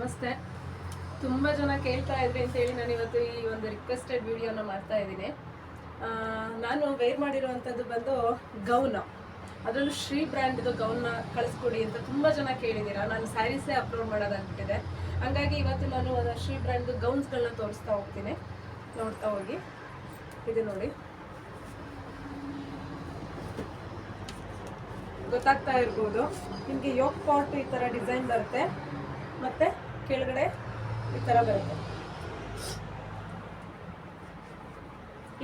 ನಮಸ್ತೆ. ತುಂಬ ಜನ ಕೇಳ್ತಾ ಇದ್ರಿ ಅಂತೇಳಿ ನಾನು ಇವತ್ತು ಈ ಒಂದು ರಿಕ್ವೆಸ್ಟೆಡ್ ವಿಡಿಯೋನ ಮಾಡ್ತಾ ಇದ್ದೀನಿ. ನಾನು ವೇರ್ ಮಾಡಿರುವಂಥದ್ದು ಬಂದು ಗೌನ್. ಅದರಲ್ಲೂ ಶ್ರೀ ಬ್ರ್ಯಾಂಡ್ದು ಗೌನ್ನ ಕಳಿಸ್ಕೊಡಿ ಅಂತ ತುಂಬ ಜನ ಕೇಳಿದ್ದೀರಾ. ನಾನು ಸ್ಯಾರೀಸೇ ಅಪ್ಲೋಡ್ ಮಾಡೋದಾಗ್ಬಿಟ್ಟಿದೆ. ಹಂಗಾಗಿ ಇವತ್ತು ನಾನು ಶ್ರೀ ಬ್ರ್ಯಾಂಡ್ದು ಗೌನ್ಸ್ಗಳನ್ನ ತೋರಿಸ್ತಾ ಹೋಗ್ತೀನಿ. ನೋಡ್ತಾ ಹೋಗಿ. ಇದು ನೋಡಿ. ಗೊತ್ತಾಗ್ತಾ ಇರ್ಬೋದು. ನಿಮಗೆ ಯೋಗ ಪಾಟ್ ಈ ಥರ ಡಿಸೈನ್ ಬರುತ್ತೆ. ಮತ್ತೆ ಕೆಳಗಡೆ ಈ ಥರ ಬರುತ್ತೆ.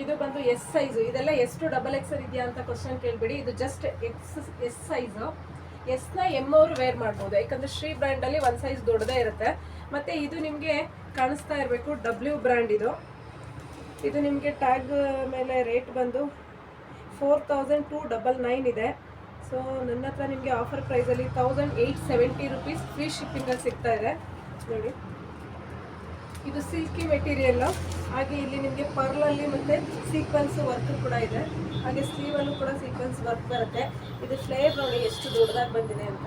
ಇದು ಬಂದು ಎಸ್ ಸೈಜು ಇದೆಲ್ಲ ಎಷ್ಟು ಡಬಲ್ ಎಕ್ಸಲ್ ಇದೆಯಾ ಅಂತ ಕ್ವಶನ್ ಕೇಳಬೇಡಿ. ಇದು ಜಸ್ಟ್ ಎಕ್ಸ್ ಎಸ್ ಸೈಜು ಎಸ್ನ ಎಂ ಅವರು ವೇರ್ ಮಾಡ್ಬೋದು. ಯಾಕಂದ್ರೆ ಶ್ರೀ ಬ್ರ್ಯಾಂಡಲ್ಲಿ ಒಂದು ಸೈಜ್ ದೊಡ್ಡದೇ ಇರುತ್ತೆ. ಮತ್ತೆ ಇದು ನಿಮಗೆ ಕಾಣಿಸ್ತಾ ಇರಬೇಕು ಡಬ್ಲ್ಯೂ ಬ್ರ್ಯಾಂಡ್ ಇದು. ಇದು ನಿಮಗೆ ಟ್ಯಾಗ್ ಮೇಲೆ ರೇಟ್ ಬಂದು four thousand two double nine ಇದೆ. ಸೊ ನನ್ನ ಹತ್ರ ನಿಮಗೆ ಆಫರ್ ಪ್ರೈಸಲ್ಲಿ thousand eight seventy rupees free ಶಿಪ್ಪಿಂಗಲ್ಲಿ ಸಿಗ್ತಾ ಇದೆ. ನೋಡಿ ಇದು ಸಿಲ್ಕಿ ಮೆಟೀರಿಯಲ್. ಹಾಗೆ ಇಲ್ಲಿ ನಿಮಗೆ ಪರ್ಲಲ್ಲಿ ಮತ್ತೆ ಸೀಕ್ವೆನ್ಸ್ ವರ್ಕ್ ಕೂಡ ಇದೆ. ಹಾಗೆ ಸ್ಲೀವಲ್ಲೂ ಕೂಡ ಸೀಕ್ವೆನ್ಸ್ ವರ್ಕ್ ಬರುತ್ತೆ. ಇದು ಫ್ಲೇರ್ ನೋಡಿ ಎಷ್ಟು ದೊಡ್ಡದಾಗಿ ಬಂದಿದೆ ಅಂತ.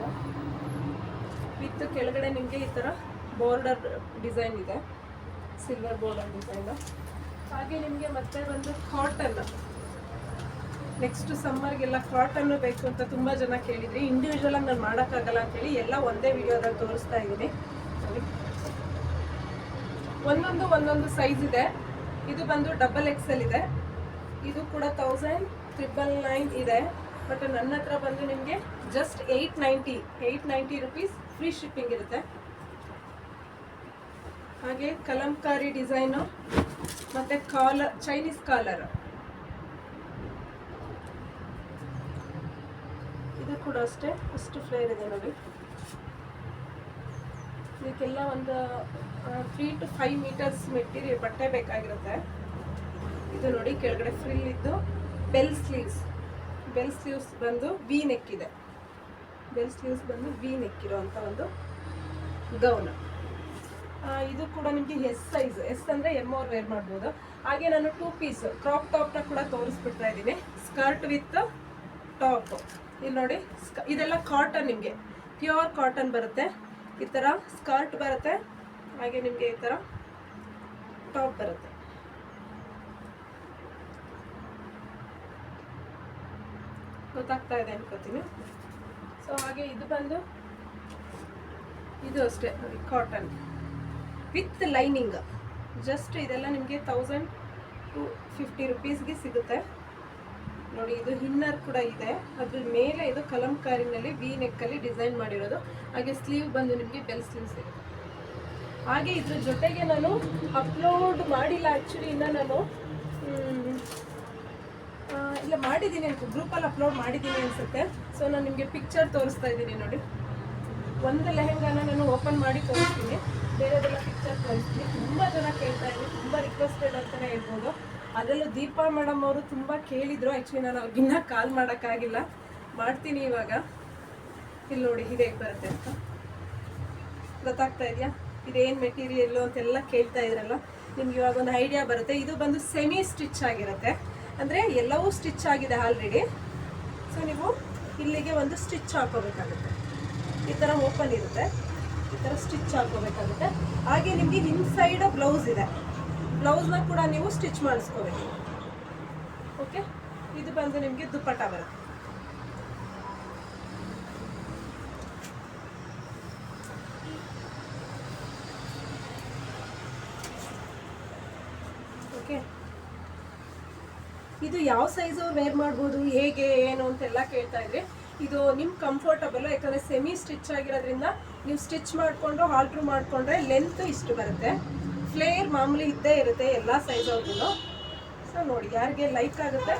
ವಿತ್ ಕೆಳಗಡೆ ನಿಮಗೆ ಈ ಥರ ಬಾರ್ಡರ್ ಡಿಸೈನ್ ಇದೆ. ಸಿಲ್ವರ್ ಬಾರ್ಡರ್ ಡಿಸೈನು ಹಾಗೆ ನಿಮಗೆ ಮತ್ತೆ ಒಂದು ಕಾಟನ್ ನೆಕ್ಸ್ಟ್ ಸಮ್ಮರ್ಗೆಲ್ಲ ಕಾಟನ್ನು ಬೇಕು ಅಂತ ತುಂಬ ಜನ ಕೇಳಿದ್ರಿ. ಇಂಡಿವಿಜುವಲ್ ಆಗಿ ನಾನು ಮಾಡೋಕ್ಕಾಗಲ್ಲ ಅಂತೇಳಿ ಎಲ್ಲ ಒಂದೇ ವಿಡಿಯೋದಾಗ ತೋರಿಸ್ತಾ ಇದ್ದೀನಿ. ಒಂದೊಂದು ಒಂದೊಂದು ಸೈಜ್ ಇದೆ. ಇದು ಬಂದು ಡಬಲ್ ಎಕ್ಸ್ ಎಲ್ ಇದೆ. ಇದು ಕೂಡ ತೌಸಂಡ್ ಟ್ರಿಬಲ್ ನೈನ್ ಇದೆ. ಬಟ್ ನನ್ನ ಹತ್ರ ಬಂದು ನಿಮಗೆ just eight ninety eight ninety rupees free shipping ಇರುತ್ತೆ. ಹಾಗೆ ಕಲಂಕಾರಿ ಡಿಸೈನು ಮತ್ತು ಕಾಲರ್ ಚೈನೀಸ್ ಕಾಲರ್ ಇದು ಕೂಡ ಅಷ್ಟೇ ಫಸ್ಟ್ ಫ್ಲೇರ್ ಇದೆ ನೋಡಿ. ಇದಕ್ಕೆಲ್ಲ ಒಂದು three two five metres material ಬಟ್ಟೆ ಬೇಕಾಗಿರುತ್ತೆ. ಇದು ನೋಡಿ ಕೆಳಗಡೆ ಫ್ರಿಲ್ ಇದ್ದು ಬೆಲ್ ಸ್ಲೀವ್ಸ್ ಬೆಲ್ ಸ್ಲೀವ್ಸ್ ಬಂದು ವಿ ನೆಕ್ ಇದೆ ಬೆಲ್ ಸ್ಲೀವ್ಸ್ ಬಂದು ವಿ ನೆಕ್ ಇರೋವಂಥ ಒಂದು ಗೌನ್ ಇದು ಕೂಡ ನಿಮಗೆ ಎಸ್ ಸೈಜ್ ಎಸ್ ಅಂದರೆ ಎಂ ಅವ್ರು ವೇರ್ ಮಾಡ್ಬೋದು. ಹಾಗೆ ನಾನು ಟೂ ಪೀಸ್ ಕ್ರಾಪ್ ಟಾಪ್ನ ಕೂಡ ತೋರಿಸ್ಬಿಡ್ತಾ ಇದ್ದೀನಿ. ಸ್ಕರ್ಟ್ ವಿತ್ ಟಾಪ್ ಇಲ್ಲಿ ನೋಡಿ ಇದೆಲ್ಲ ಕಾಟನ್ ನಿಮಗೆ. ಪ್ಯೂರ್ ಕಾಟನ್ ಬರುತ್ತೆ. ಈ ಥರ ಸ್ಕರ್ಟ್ ಬರುತ್ತೆ, ಹಾಗೆ ನಿಮಗೆ ಈ ಥರ ಟಾಪ್ ಬರುತ್ತೆ. ಗೊತ್ತಾಗ್ತಾ ಇದೆ ಅನ್ಕೋತೀನಿ. ಸೊ ಹಾಗೆ ಇದು ಬಂದು, ಇದು ಅಷ್ಟೇ ಕಾಟನ್ ವಿತ್ ಲೈನಿಂಗ್ ಜಸ್ಟ್ ಇದೆಲ್ಲ ನಿಮಗೆ ತೌಸಂಡ್ ಟು ಫಿಫ್ಟಿ ರುಪೀಸ್ಗೆ ಸಿಗುತ್ತೆ. ನೋಡಿ, ಇದು ಹಿನ್ನರ್ ಕೂಡ ಇದೆ. ಅದ್ರ ಮೇಲೆ ಇದು ಕಲಂಕಾರಿನಲ್ಲಿ ವಿ ನೆಕ್ಕಲ್ಲಿ ಡಿಸೈನ್ ಮಾಡಿರೋದು. ಹಾಗೆ ಸ್ಲೀವ್ ಬಂದು ನಿಮಗೆ ಬೆಲ್ ಸ್ಲೀವ್ ಸಿಗುತ್ತೆ. ಹಾಗೆ ಇದ್ರ ಜೊತೆಗೆ ನಾನು ಅಪ್ಲೋಡ್ ಮಾಡಿಲ್ಲ ಆ್ಯಕ್ಚುಲಿ ಇನ್ನು ನಾನು. ಇಲ್ಲ ಮಾಡಿದ್ದೀನಿ ಅಂತ ಗ್ರೂಪಲ್ಲಿ ಅಪ್ಲೋಡ್ ಮಾಡಿದ್ದೀನಿ ಅನಿಸುತ್ತೆ. ಸೊ ನಾನು ನಿಮಗೆ ಪಿಕ್ಚರ್ ತೋರಿಸ್ತಾ ಇದ್ದೀನಿ ನೋಡಿ. ಒಂದು ಲೆಹೆಂಗಾನ ನಾನು ಓಪನ್ ಮಾಡಿ ತೋರಿಸ್ತೀನಿ. ಬೇರೆದೆಲ್ಲ ಪಿಕ್ಚರ್ ಕಳಿಸ್ತೀನಿ ತುಂಬ ಜನ ಕೇಳ್ತಾ ಇದ್ವಿ ತುಂಬ ರಿಕ್ವೆಸ್ಟೆಡ್ ಅಂತಲೇ ಹೇಳ್ಬೋದು. ಅದರಲ್ಲೂ ದೀಪಾ ಮೇಡಮ್ ಅವರು ತುಂಬ ಕೇಳಿದ್ರು. ಆ್ಯಕ್ಚುಲಿ ನಾನು ಅವ್ರಿಗಿನ್ನ ಕಾಲ್ ಮಾಡೋಕ್ಕಾಗಿಲ್ಲ. ಮಾಡ್ತೀನಿ ಇವಾಗ. ಇಲ್ಲಿ ನೋಡಿ ಇದು ಹೇಗೆ ಬರುತ್ತೆ ಅಂತ. ಗೊತ್ತಾಗ್ತಾ ಇದೆಯಾ? ಇದೇನು ಮೆಟೀರಿಯಲ್ಲು ಅಂತೆಲ್ಲ ಕೇಳ್ತಾ ಇದ್ರಲ್ಲ. ನಿಮ್ಗೆ ಇವಾಗ ಒಂದು ಐಡಿಯಾ ಬರುತ್ತೆ. ಇದು ಬಂದು ಸೆಮಿ ಸ್ಟಿಚ್ ಆಗಿರುತ್ತೆ. ಅಂದರೆ ಎಲ್ಲವೂ ಸ್ಟಿಚ್ ಆಗಿದೆ ಆಲ್ರೆಡಿ ಸೊ ನೀವು ಇಲ್ಲಿಗೆ ಒಂದು ಸ್ಟಿಚ್ ಹಾಕೋಬೇಕಾಗುತ್ತೆ. ಈ ಥರ ಓಪನ್ ಇರುತ್ತೆ. ಈ ಥರ ಸ್ಟಿಚ್ ಹಾಕೋಬೇಕಾಗುತ್ತೆ ಹಾಗೆ ನಿಮಗೆ ಇನ್ಸೈಡ್ ಬ್ಲೌಸ್ ಇದೆ. ಬ್ಲೌಸ್ನ ಕೂಡ ನೀವು ಸ್ಟಿಚ್ ಮಾಡಿಸ್ಕೋಬೇಕು. ಓಕೆ ಇದು ಬಂದು ನಿಮಗೆ ದುಪ್ಪಟ್ಟ ಬರುತ್ತೆ. ಓಕೆ ಇದು ಯಾವ ಸೈಜು ವೇರ್ ಮಾಡ್ಬೋದು, ಹೇಗೆ, ಏನು ಅಂತೆಲ್ಲ ಕೇಳ್ತಾ ಇದ್ರಿ, ಇದು ನಿಮ್ಮ ಕಂಫರ್ಟಬಲ್ ಯಾಕಂದರೆ ಸೆಮಿ ಸ್ಟಿಚ್ ಆಗಿರೋದ್ರಿಂದ ನೀವು ಸ್ಟಿಚ್ ಮಾಡಿಕೊಂಡು ಹಾಲ್ಟ್ರು ಮಾಡಿಕೊಂಡ್ರೆ ಲೆಂತ್ ಇಷ್ಟು ಬರುತ್ತೆ. ಫ್ಲೇರ್ ಮಾಮೂಲಿ ಇದ್ದೇ ಇರುತ್ತೆ ಎಲ್ಲ ಸೈಜ್ ಅವ್ರಿಗೂ ಸೊ ನೋಡಿ, ಯಾರಿಗೆ ಲೈಕ್ ಆಗುತ್ತೆ?